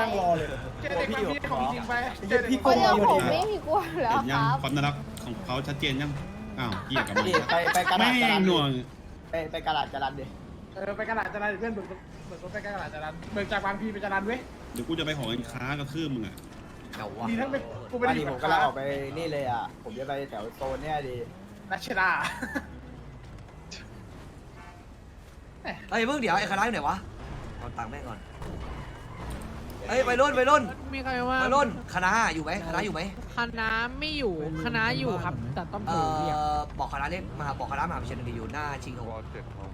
นั่งรอเลยเจอเด็กบางทีของจริงไปเจอพี่คโกนงเดียวมาพผอมดีไม่มีกลัวแล้วเห็นคยังรับ ความน่ารักของเขาชัดเจนยัง อ้าวเกี่ยกับมันนี่ไปไปกระดาแม่ษจรังนหน่วงไปไปกระดาษจรันดิเออไปกระดาษจรันเพื่อนเบิกเบิกรถไปกระดาษจรันเบิกจากบางพีไปจรันเว้ยเดี๋ยวกูจะไปหอการค้ากระทืบมึงอะเดี๋ยววะดีทั้งเป็นกูไปว่าดีดีผผมมกำลังออกไปนี่เลยอะ ผมจะไปแถวโซนเนี่ยดิรัชดาเฮ้ยมึงเดี๋ยวไอ้คณะอยู่ไหนวะเอาตังค์แม่งก่อน เฮ้ยไปรุ่นไปรุ่นมีใครว่าไปรุ่นคณะอยู่ไหมคณะอยู่ไหมคณะไม่อยู่คณะอยู่ครับ แต่ต้องเอ่ถูกเรียกอบอกคณะเรียกมาบอกคณะมหาวิทยาลัยอยู่หน้าชิงของผม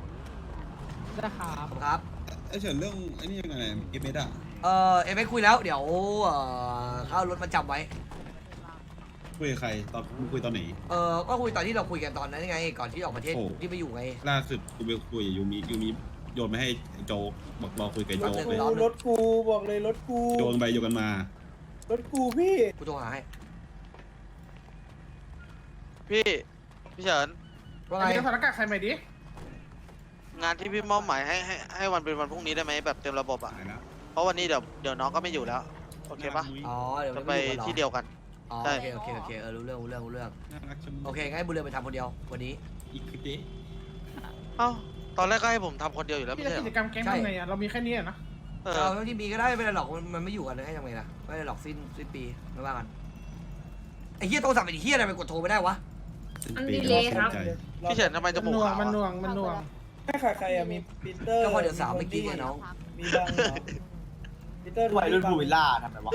นะครับครับ ไอ้เฉินเรื่องไอ้นี่ยังไงเอฟเอสอะเออเอ็มไม่คุยแล้วเดี๋ยวเออเข้ารถประจำไว้ คุยกับใครตอนมึงคุยตอนไหน เออก็คุยตอนที่เราคุยกันตอนนั้นไง ก่อนที่ออกประเทศโอ้ ที่ไปอยู่ไง ล่าสุดกูไปคุยกับยูมิยูมิ โยนไปให้ไอ้โจกบอกรอคุยกับไอ้โจกรถเลยกูรถกูบอกเลยรถกูโยนไปโยนกันมารถกูพี่ กูโทรหาให้พี่ พี่เฉินว่าไอ้ไงเจ้าสถานการณ์ใครใหม่ดิ งานที่พี่มอบหมายให้ให้ให้วันเป็นวันพรุ่งนี้ได้ไหมแบบเต็มระบบอะ ตายแล้วเพราะวันนี้เดี๋ยวเดี๋ยวน้องก็ไม่อยู่แล้ว โอเคปะอ๋อ เดี๋ยวจะไปไปที่เดียวกัน อ๋อใช่ โอเคโอเคโอเคเออรู้เรื่องรู้เรื่องรู้เรื่อง น่ารักจังโอเคงั้นให้บุญเรือนไปทำคนเดียววันนี้อีกคือเจ๊เอ้า ตอนแรกก็ให้ผมทำคนเดียวอยู่แล้วพี่ไม่จะใช่เหรกิอจกรรมแก๊งทำไงอะเรามีแค่นี้อะนะเออเอาเท่าที่มีก็ได้ไม่เป็นไรหรอกมันมันไม่อยู่กันให้ทำไงล่ะไม่เป็นไรหรอกสิ้นสิ้นปีไม่ว่ากันไอ้เหี้ยโทรศัพท์เป็นไอ้เหี้ยอะไรไปกดโทรไม่ได้วะมันดีเลยครับใจพี่เฉินทำไมจมันมูกหน่วงขาวมันหน่วอะงมันหน่วงไม่ใครใครอะมีปีเตอร์ก็พอเดี๋ยวสามเมื่อกี้ไงน้องมีบังเหรอปีเตอร์วัยรุ่นภูวิลล่าทำไมวะ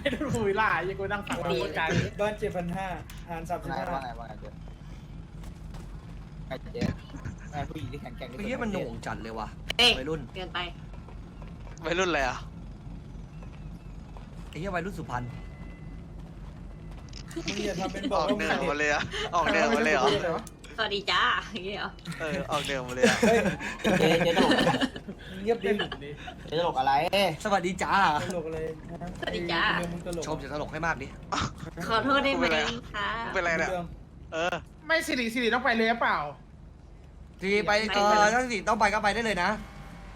ให้ดูคุยล่ายังกูนั่งฟังมาคนกลางบ้านเจ็ดพันห้าหารสามสิบว่าไงห้าว่าไงว่าไงเจ๊ไงเจ๊ แม่ผู้หญิงที่แข็งแกร่งที่ไอ้สุดเหี้ยมันหน่วงจัดเลยว่ะเอ๊ะวัยรุ่นเกินไป วัยรุ่นเลยอะไอ้เหี้ยวัยรุ่นสุพรรณมึงอย่าทำเป็นบออกอกว่าเนือมาเลยอะออกเนือมาเลยเหรอสวัสดีจ้าอย่างเงี้ยเหรอเออออกเนือมาเลยอะเฮ้ยเจ๊เจ๊ตลกเงียบดิเจ๊ตลกอะไรสวัสดีจ้า ตลกอะไรนะสวัสดีจ้าเรื่องมึงตลกชมจะตลกให้มากดิขอโทษได้ไหมคะเป็นไรเนี่ยเรื่องเออ ไม่สิริสิริต้องไปเลยหรือเปล่า ทีไปเออถ้าสิต้องไปก็ไปได้เลยนะ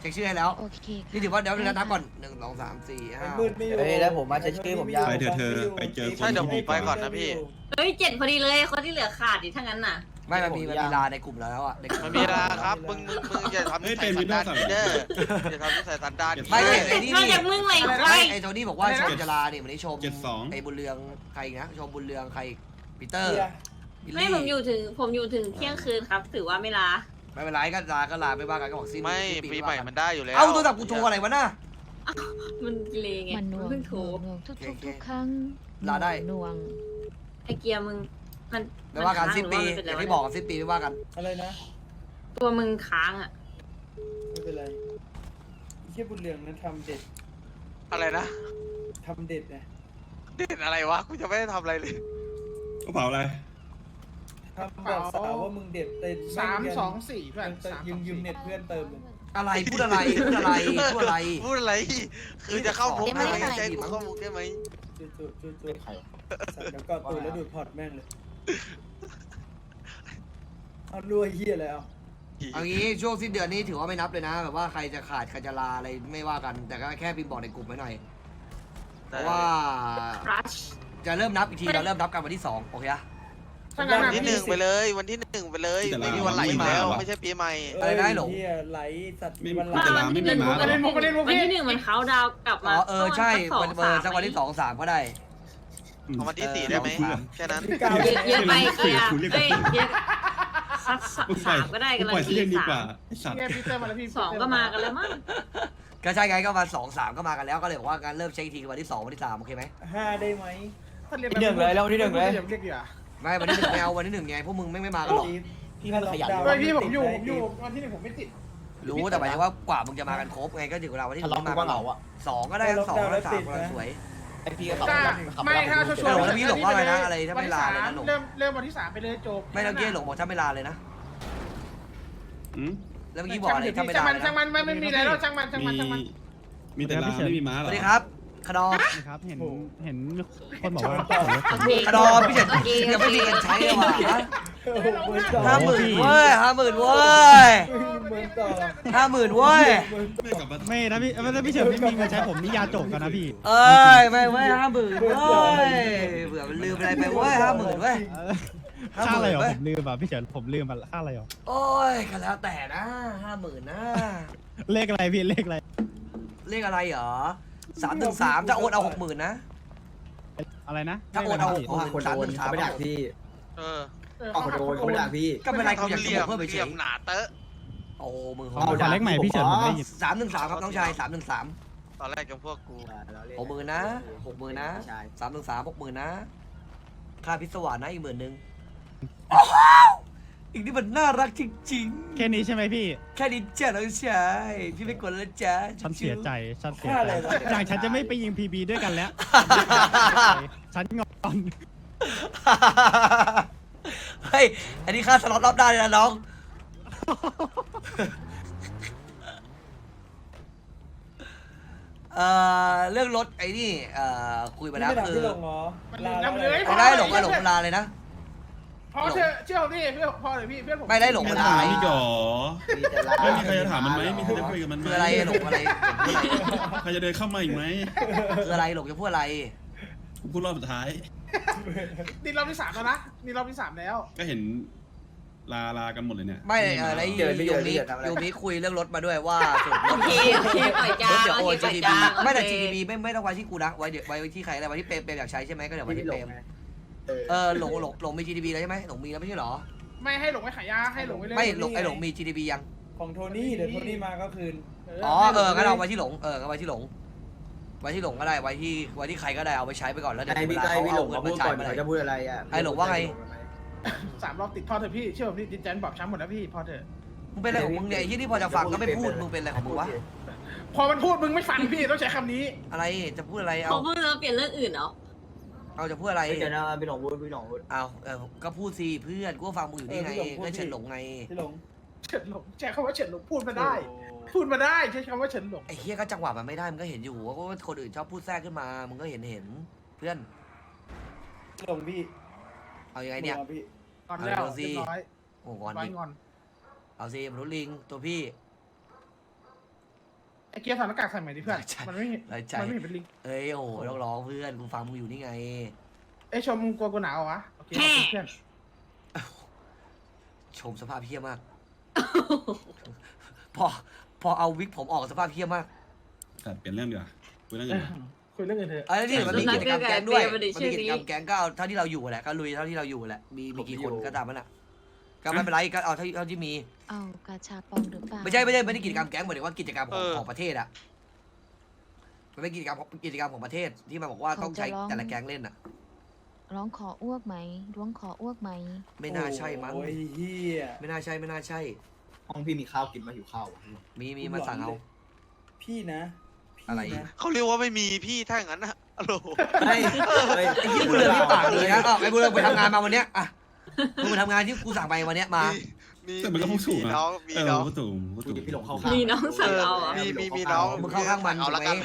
เช็คชื่อให้แล้วโอเคนี่ถือว่าเดี๋ยวเดี๋ยวนับก่อนหนึ่งสองสามสี่ห้า มืดไม่อยู่เฮ้ยแล้วผมมาเช็คชื่อผมยาว ไปเถอะเธอไปเจอคใช่นเดี๋ยวผมที่ไปก่อนนะพี่ เฮ้ยเจ็ดพอดีเลยคนที่เหลือขาดดิถ้างั้นน่ะ ไม่มันมีมันมีลาในกลุ่มแล้วอะในกลุ่มันมีเวลาครับ มึงมึงมึงอย่าทำนิสัยสันดานนี้เด้ออย่าทำนิสัยสันดานไม่ไม่ไอ้นี่นอกนี่จากมึงไหลไม่ควายไอ้โทนี่บอกว่าชมจะลาเนี่ยวันนี้ชมเจ็ดสอง ไอ้บุญเรืองใครอีกนะชมบุญเรืองใครอีกปีเตอร์เฮียบิลไม่ลี่ผมอยู่ถึงผมอยู่ถึงเที่ยงคืนครับ ถือว่าไม่ลา ไม่เป็นไรก็ลาก็ลาไม่ว่ากันก็บอกสิ้นไม่สิ้นปีไว่าใหม่กันมันได้อยู่แล้วเอ้าโทรศัพท์กูโทรอะไรวะน่ะ มันเลงไงมันหน่วงเพิ่งโทรหน่วงทุกโอเคทุกทุกครั้งลาได้ หน่วงไอเกียร์มึง มันไม่ว่ากันสิ้นปีมัอย่างค้งหรืที่ว่าบอกกันสิ้นปีไม่ว่ากัน อะไรนะ ตัวมึงค้างอะไม่เป็นไรเชี่ยบุญเรืองนั้นทำเด็ดอะไรนะทำเด็ดนะเด่นอะไรวะกูจะไม่ได้ทำอะไรเลยกระเป๋าอะไร ทำบอกสาวว่ามึงเด็ดแต่สามสองสี่เพื่อนเติมสามยืสอมงยืสี่มเน็ตเพื่อนเติมเลยอะไรพูดอะไรพูดอะไรพูดอะไรพูดอะไร คือจะเข้ามุกไม่ได้ได้ไหมอะไรใจกูเข้ามุกได้ไหมจุดจุดจุดจุดสัตว์แล้วก็ตูดแล้วดูดพอร์ตแม่งเลยเอารวยเฮียแล้วเอางี้ช่วงสิ้นเดือนนี้ถือว่าไม่นับเลยนะแบบว่าใครจะขาดใครจะลาอะไรไม่ว่ากัน แต่ก็แค่พิมพ์บอกในกลุ่มไว้หน่อยเพราะว่าครัชจะเริ่มนับอีกทีเราเริ่มนับกันวันที่สองโอเคอะ ถ้างั้นวันอะที่หนึ่งไปเลย วันที่หนึ่งไปเลยไม่มีวันไหลอยู่แล้ว ไม่ใช่ปีใหม่เฮียไหลสัตว์ไม่วันไหลไม่จะลาไม่มีม้าเหรประเด็นอมุกประเด็นมุกวันพี่ที่หนึ่งมันเขาดาวน์กลับอ๋มาอเออใช่ประวัมานณเออสักวันที่สองสามก็ได้ เอาวันที่สี่ได้ไหม เออ แค่นั้นพี่กาวเยอะเยอะไปก็อย่าคุณเรียกเอ้ยเยอะสักสมึงปล่าอยมก็ได้มึกันงเลปล่อยยที่ทียังดีสากว่ามไอ้สัตว์เนี่ยพีเตอร์มาแล้วพี่สองก็มากันแล้วมั้งก็ใช่ไงก็มาสองสามก็มากันแล้วก็เลยบอกว่าการเริ่มเช็คอีกทีวันที่สองวันที่สามโอเคไหมห้าได้ไหมถ้ารีกที่หนึ่งเลยแล้ววันที่หนึ่งเลย เรียกเรียกดีกว่า ไม่วันที่หนึ่งไม่เอาวันที่หนึ่งไงพวกมึงไม่ไม่มากันหรอกพี่มันขยันเฮ้ยพี่ผมอยู่ผมอยู่วันที่หนึ่งผมไม่ติดรู้แต่หมายถึงว่ากว่ามึงจะมากันครบไงก็ถึงเวลาวันที่หทะนึ่งเลาะไม่กูมาก็กันเหหรอกงาอะสองก็ได้ทั้งสองทั้งสามก็สวย ไอพี่ก็ขับจ้าขับไม่ถ้าชัวเออร์แล้วพี่หลงว่าไงนะอะไรถ้าไม่ลาเลยนะหลง เริ่มเริ่มวันที่สามไปเลยจบไม่แล้วเกี้หลงบอกถ้าไม่ลาเลยนะอืมแล้วเมื่อกี้บอกอะไรถ้าไม่ลาช่างมันเลยช่างนะมันไม่ไม่มีอะไรแล้วช่างมันช่างมีมันช่างมันมีแต่ลาไม่มีม้าสเหรอวัสดีครับ คดอครับเห็นโอ้เห็นคนบอกว่าโอเคคดอพี่เฉินโอเคยังไม่มีเงินใช้เลยว่ะฮะโอ้โหเหมือนต่อห้าหมื่นเว้ยห้าหมื่นเว้ยเหมือนต่อห้าหมื่นเว้ยไม่กลับมาไม่ถ้าพี่ถ้าพี่เฉินไม่มีเงินใช้ผมนี่ยาจบกันนะพี่ เอ้ยไม่เว้ยห้าหมื่นเว้ยเบื่อมันลืมอะไรไปเว้ยห้าหมื่นเว้ยเออห้าค่าหอะไรมื่นเหรอเว้ยผมลืมอะพี่เฉินผมลืมอะค่าอะไรเหรอโอ้ยก็แล้วแต่นะห้าหมื่นนะเลขอะไรพี่เลขอะไรเลขอะไรเหรอ สามถึงสามจะโอนเอาหกหมื่นนะอะไรนะถ้าโอนลขะเอาไรหกหมื่นสามถึงสามไม่ดักพี่เออเอาคนโดนเขาไม่ดักพี่ก็เป็นไรกูอยากเหจะลี่บยอกมเพิ่มไปเหเฉลี่ยยมหนาเตอะโอ้มือขอขอเลขใหม่พี่เฉินผมได้ยินสามหนึ่งสามครับน้องชายสามหนึ่งสามตอนแรกยังพวกกูหกหมื่นนะหกหมื่นนะใช่สามหนึ่งสามหกหมื่นนะค่าพิศวาสนะอีกหมื่นหนึ่ง อีกนี่มันน่ารักจริงแค่นี้ใช่ไหมพี่ ๆ แค่นี้จ้ะน้องชายพี่ไม่กดแล้วจ้ะฉันเสียใจฉันเสียค่าใจอะไรวะจากฉันจะไม่ไปยิงพีบีด้วยกันแล้ว ฉันงอนเฮ้ยอันนี้ค่าสล็อตรอบได้เลยนะน้อง เอ่อเรื่องรถไอ้นี่เอ่อคุยไปพี่แล้วไม่ถามคือพี่หลงเหรอมันลาลืมแล้วเลยไม่ได้หลงไม่หลงเวลาเลยนะ พอเชื่อเชื่อพี่เพื่อนพอเลยพี่เพื่อนผมไม่ได้หลงไม่เวลาถามนี่ก่อมีแต่ลาไม่มีใครจะถามมันไหมมีใครจะคุยกับมันไหมคืออะไรหลงอะไรหลงคืออะไรใครจะเดินเข้ามาอีกไหมคืออะไรหลงจะพูดอะไรกูพูดรอบสุดท้ายนี่รอบที่สามแล้วนะนี่รอบที่สามแล้ว ก็เห็นลาลากันหมดเลยเนี่ยไม่อะไรเดินไม่ยูเดินไม่มิเดินทำอะไรยูมิคุยเรื่องรถมาด้วยว่าสุดรโอถเคโอเคปล่อยจารถเดี๋ยวโอโอนเคปล่อย GTB จางไม่แต่โอเค GTB ไม่ไม่ต้องไว้ที่กูนะไว้เดี๋ยวไว้ที่ใครอะไรไว้ที่เปรมเปรมอยากใช้ใช่ไหมก็เดี๋ยวไว้พี่ที่หลเปรงมไง เออหลงหลงหลงมี GTB แล้วใช่ไหมหลงมีแล้วไม่ใช่เหรอ ไม่ให้หลงไม่ขายยาให้หลงไปเลยไม่หลงไอหลงมี GTB ยัง ของโทนี่เดี๋ยวโทนี่มาก็คืน อ๋อเอองั้นเอาไว้ที่หลงเออก็ไว้ที่หลง ไว้ที่หลงก็ได้ไว้ที่ไว้ที่ใครก็ได้เอาไปใช้ไปก่อนแล้วเดี๋ยวไอ้เวพี่ลาก็ไอ้เขาพี่หลเอางเงิมานพูมาดจ่าก่อยนเมื่อไหร่เขาจะพูดอะไรอะไอ้หลงว่าไงสามรอบติดพอเถอะพี่เชื่อผมดิจินแจนบอกช้ำหมดแล้วพี่พอเถอะ มึงเป็นอะไรของมึงเนี่ยไอ้ที่นี่พอจะฟังก็ไม่พูดมึงเป็นอะไรของมึงวะพอมันพูดมึงไม่ฟังพี่ต้องใช้คำนี้อะไรจะพูดอะไรเอา เขาเพิ่งจะเปลี่ยนเรื่องอื่นเหรอ เอาจะพูดอะไรไอ้เดี๋ยวนะพี่หลงพูดพี่หลงพูด เอาเออก็พูดสิเพื่อนกูก็ฟังมึงอยู่นี่ไงก็เฉินหลงไง พี่หลงเฉินหลงใช้คำว่าเฉินหลงพูดมาได้โอ้พูดมาได้ใช้คำว่าเฉินหลงไอ้เฮียก็จังหวะมันไม่ได้มึงก็เห็นอยู่ว่าคนอื่นชอบพูดแทรกขึ้นมา มึงก็เห็นเห็น เพื่อน พี่หลงพี่เอายังไงเนี่ยมึงอาพี่ งอนแล้วเอาสิ เรียบร้อยโอ้งอนร้อยดิงอน เอาสิมนุษย์ลิงตัวพี่ ไอ้เกียร์ถอดหน้ากากใส่ใหม่ดิเพื่อนใช่มันไม่เห็นไรใจมันไม่เห็นเป็นลิง เอ้ยโอ้โหต้องร้องเพื่อนกูฟังมึงอยู่นี่ไงเอ้ยชมมึงกลัวกูหนาวเหรอวะโอเคขอบคุณเพื่อน ชมสภาพเพี้ยมาก พอพอเอาวิกผมออกสภาพเพี้ยมากแต่เปลี่ยนเรื่องดีกว่าคุยเรื่องอื่นคุยเรื่องอื่นเถอะ เอ้ยนี่มันมีนักิดจกักรรนมกับแก๊งด้วยไอ้เปรมมันดิมีชื่อกิจนี้กรรมแก๊งก็เอาเท่าที่เราอยู่แหละก็ลุยเท่าที่เราอยู่แหละมีมีกี่คนก็ตามมันอะ ก็ไม่เป็นไรก็เอาเท่าที่เท่าที่มี เอากาชาปองหรือเปล่าไม่ใช่ไม่ใช่ไม่ได้กิจกรรมแก๊งหมายถึงว่ากิจกรรมของเออ ของประเทศอะมันเป็นกิจกรรมของกิจกรรมของประเทศที่มันบอกว่าต้องใช้แต่ละแก๊งเล่นอะร้องขออ้วกไหมร้องขออ้วกไหมไม่น่าใช่มั้งโอ้ยเฮียไม่น่าใช่ไม่น่าใช่ ห้องพี่มีข้าวกินมาหิวข้าวมีมีมาสั่งเอา พี่นะพี่อะไรนะเขาเรียกว่าไม่มีพี่ถ้าอย่างนั้นนะฮัลโหล ไม่เฮ้ยไอ้ที่กูเรืองที่ปากดีนะอ๋อไอ้กูเรืองไปทำงานมาวันเนี้ยอะ มึงไปทำงานที่กูสั่งไปวันเนี้ยมา มีแต่มันก็พูดถูกมีนะน้องมีเออน้องพูดถูกพูดถูก พี่หลงเข้าข้างมีน้องสั่งเอาเหรอ มีมีมีน้องมึงเข้าข้างมันเอาถูกละไหมกัน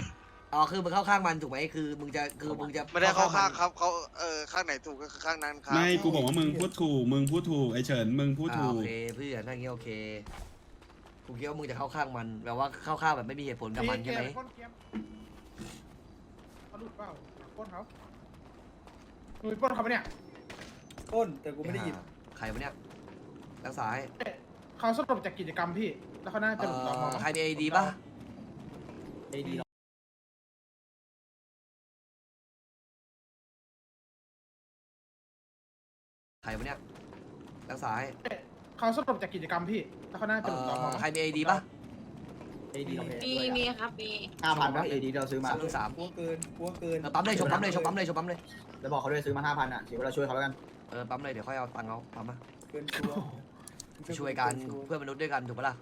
อ๋อคือมึงเข้าข้างมันถูกไหมคือมึงจะคือมึงจะไม่ได้เข้าข้างมันครับเขาเออข้างไหนถูกก็คือข้างนั้นครับ ไม่กูบอกว่ามึงพูดถูก มึงพูดถูกไอเฉินมึงพูดอ่าถูโอกเคเพื่อนถ้าอย่างงี้โอเคกูคิดว่ามึงจะเข้าข้างมันแบบว่าเข้าข้างแบบไม่มีเหตุผลกับมันใช่ไหมเกียร์ก้นเกียร์เขาหลุดเปล่าก้นเขามึงไปปล้นเขาปะเนี่ย ต้นแต่กูไม่ได้ยินอ่าใครวะเนี่ยรักษาให้เขาสรุปจากกิจกรรมพี่ แล้วเขาน่าจะเอ่หลุดต่อมอ อใครมีไอดีป่ะไอ้ดีใครวะเนี่ยรักษาให้เขาสรุปจากกิจกรรมพี่แล้วเขาน่าจะเอ่หลุดต่อมออใครมีไอดีป่ะไอ้ดีมีมีครับมีห้าพันป่ะไอ้ดีเราซื้อมาสามหนึ่งสามกลัวเกินกลัวเกิน เออปั๊มเลยชมปั๊มเลยชมปั๊มเลยชมปั๊มเลย แล้วบอกเขาด้วยซื้อมาห้าพันอะถือว่าเราช่วยเขาแล้วกัน เออปั๊มเลยเดี๋ยวค่อยเอาตังค์เอาปั๊มมาเกินชัวร์ช่วยกันเพื่อนมนุษย์ด้วยกันถูกปะล่ะ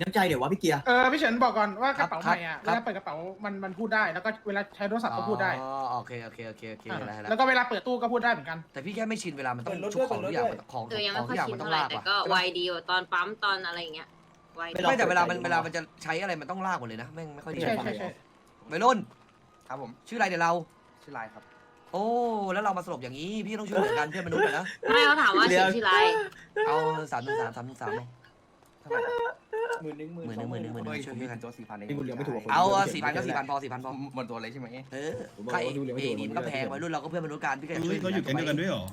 น้ำใจเดี๋ยววะพี่เกียร์เออพี่เฉินบอกก่อนว่ากระเป๋าครับใหม่อะครับเวลาเปิดกระเป๋ามันมันพูดได้แล้วก็เวลาใช้โทรศัพท์ก็พูดได้อ๋อโอเคโอเคโอเคโอเคอ่าอะไรอะไรแล้วก็เวลาเปิดตู้ก็พูดได้เหมือนกัน แต่พี่แค่ไม่ชินเวลามันต้องชุบของทุกอย่างมันของเออยังขไม่องค่ทุอยกอย่างมันต้องชินเท่าไหร่ลากแต่ว่ะก็ไวดีอยู่ตอนปั๊มตอนอะไรอย่างเงี้ยไวดีไม่แต่เวลามันเวลามันจะใช้อะไรมันต้องลากหมดเลยนะแม่งไม่ค่อยดีใช่ใช่ใช่ วัยรุ่นครับผมชื่ออะไรเดี๋ยวเราชื่อลายครับ โอ้แล้วเรามาสลบอย่างนี้พี่ต้องช่วยเหลือกันเพื่อนมนุษย์หน่อยนะไม่เขาถามว่าชื่อที่ไรเอาสามหนึ่งสามสามหนึ่งสามไหมเท่าไหร่ครับหมื่นหนึ่งหมื่นหมื่นหสนึ่องงหมื่นหนึ่งหมื่นหนึ่งโอ้ยช่วยผมมีกัน ตัวสี่พันเองนี่คุณเหลือไม่ถูกกับผมเอาสี่พันก็สี่พันพอสี่พันพอหมดตัวเลยใช่ไหมเออผมบอกใครว่าดูเหลือไม่เอถูกนี่มันก็แพงไว้รุ่นเราก็เพื่อนมนุษย์กันพี่ก็จะเฮ้ยเขาอยู่แก๊งเดียวกันด้วยเหรอ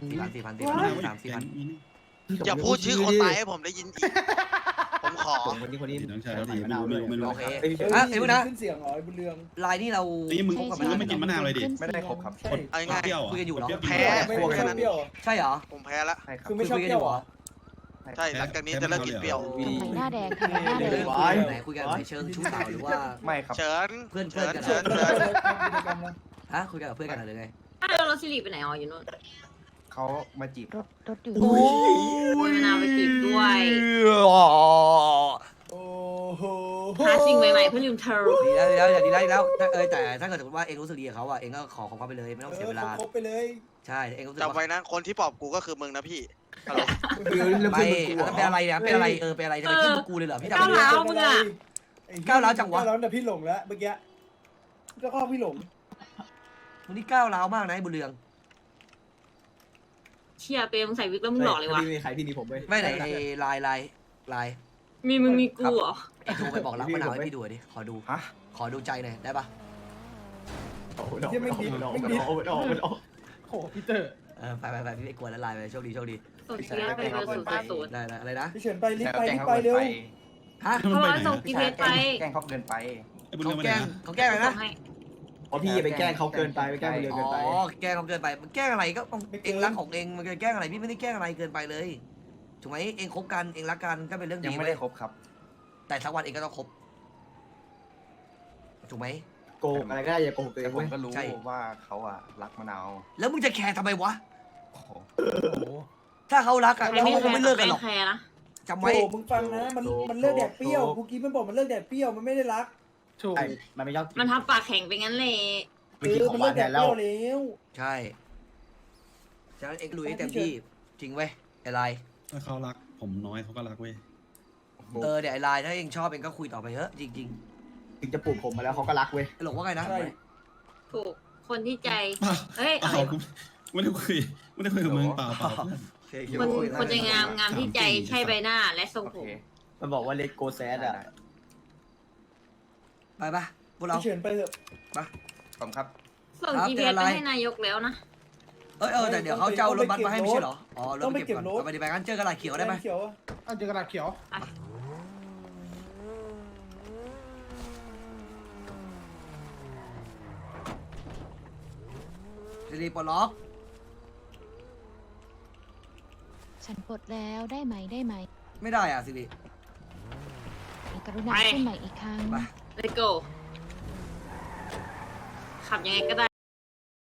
สี่พันสี่พันสี่พันมะนาวก็อสามยู่สี่แก๊พังนนี้นี่อย่าพูดชื่อคนตายให้ผมได้ยินอีก ผมขอผมคนนี้คนนี้น้องชายเขาดีไม่รู้ไม่รู้ไม่รู้โอเคเอ้ยเฮ้ยอะเอ้ยพูดนะ ขึ้นเสียงเหรอไอ้บุญเรืองลายนี่เราเฮ้ยมึงคบกับมึงก็ไม่นกินมะนาวเลยดิ ไม่ได้ครบครับใช่เอาง่ายเปรี้ยวเหรคุยกันอยู่เหรอเปรี้ยวแพ้ ไม่พวกไม่แค่ชอบนั้นเปรี้ยวเหรอใช่เหรอผมแพ้ละใช่ครับคือไม่ชอบเปรี้ยวเหรอ ใช่ หลังจากนี้จะเลิกกินเปรี้ยว ทำไมหน้าแดงทำไมหน้าแดเฮ้ยงคุยกันไหนคุยกันในเชิงชู้สาวหรือว่า ไม่ครับเชิญเพื่อนเชิญเพื่เชิอนญกันเชิญฮะคุยกันกับเพื่อนกันหรือไง อ้าวแล้วรถสิริไปไหนอ๋ออยู่นู่น เขามาจีบรถรถอยู่โอ้ยมะนาวไปจีบด้วย โอ้โหหาสิ่งใหม่ๆเพื่อลืมเธอดีแล้วดีแล้วอย่าดีแล้วดีแล้วถ้าเออแต่ถ้าเกิดสมมติว่าเองรู้สึกดีกับเขาอะเองก็ขอของเขาไปเลยไม่ต้องเสียเวลาครบไปเลยใช่เองรู้สึกจำว่าไว้นะคนที่ปลอบกูก็คือมึงนะพี่ฮัลโหลคือเรื่องไม่เพื่อนมึงกูอันนั้นเป็นอะไรเนี่ยเป็นอะไรเออเป็นอะไรจะไปขึ้นกูเลยเหรอพี่ดำก้าวร้าวมึงอะก้าวร้าวจังวะ ก้าวร้าวแต่พี่หลงแล้วเมื่อกี้ก็ข้อพี่หลงมึงนี่ก้าวร้าวมากนะไอ้บุญเรือง เชียเปรมงใส่วิกแล้วมึงหลอกเลยวะ ไม่มีใครพี่มีผมเว้ยไม่ไหนไอ้ลายลายลายมีมึงมีกูเหรอ ไอ้โทรไปบอกรักมะนาวให้พี่ดูหน่อยดิ ขอดู ฮะขอดูใจหน่อยได้ปะโอ้โหดอกดอกดอกดอกดอกดอกโอ้โหพีเตอร์เออไปไปไปพี่ไม่กลัวแล้วลายไปโชคดีโชคดี ส่งเชียร์ไปเบอร์ศูนย์ศูนย์ได้ได้อะไรนะพี่เฉินไปรีบแต่ไปแกล้รีงบเขาไปเกินเร็วไปฮะเขาบอกว่าส่ง GPS ไป แกล้งเขาเกินไปไอ้บุญเขาเรื่องมาไหนแกล้งนะเขาแกล้งอะไรส่นะงให้เพ ราะพี่อย่าไปแกล้งเขาเกินไปไปแกล้งคนเดียวอ๋เกินไป อแกล้งเขาเกินไปมันแกล้งอะไรก็เองรักของเองมันจะแกล้งอะไรพี่ไม่ได้แกล้งอะไรเกินไปเลยถูกไหมเองคบกันเองรักกันก็เป็นเรื่องยังดีไม่เว้ได้ยครบครับ แต่สักวันเองก็ต้องคบถูกไหม โกหกอะไรก็ได้อย่าโกหกตัวเอแต่งผเว้มยก็รู้ใช่ ว่าเขาอะรักมะนาวแล้วมึงจะแคร์ทำไมวะโอ้โหถ้าเขารักอะใครเขาไม่คแคงร์ไม่เลิกกันหรอกไม่แคร์นะจำโอ้ไว้มึงฟังนะ มันมันเลิกแดดเปรี้ยวกูกี้มันบอกมันเลิกแดดเปรี้ยวมันไม่ได้รัก ถูกมันไม่ยอมมันทำปากแข็งไปงั้นเลยเออมันเลิกแดดเปรี้ยวแล้วใช่ฉะนั้นเองลุยให้เต็มที่จริงเว้ยไอ้ลายถ้าเขารักผมน้อยเขาก็รักเว้ย เออเดี๋ยวไอ้ลายถ้าเองชอบเองก็คุยต่อไปเถอะจริงถึงจะปลูกผมมาแล้วเขาก็รักเว้ย ๆไอ้หลงว่าไงนะใช่ ถูกคนที่ใจเปล่าเฮ้ยเปล่ากูไม่ได้คุยไม่ได้คุยกับมึงเปล่าเปล่าโอเคโอเคคนคุยคนจะงามงามที่ใจถามจริงใช่ใบหน้าและทรงโอผเคม มันบอกว่าเลโกแซดอะ ไปปะพวกเรา พี่เฉินไปเถอะขอบคุณครับ ส่ง ครับ GPS เจออะไรไปให้นายกแล้วนะ เอยเออแต่เดี๋ยวเขาจะเอารถบัสมาให้ไม่ใช่เหรอ อ๋อรถต้องไปไปเก็บเก็บก่อนรถเอาไปดีไปงั้นเจอกันลายเขียวได้ไหม เขียวอะอ้าวเจอกระดาษเขียว สิริปลดล็อกฉันปลดแล้วได้ไหมได้ไหมไม่ได้อะสิริกรุณาไป ขึ้นใหม่อีกครั้ง ไป Let's go ขับยังไงก็ได้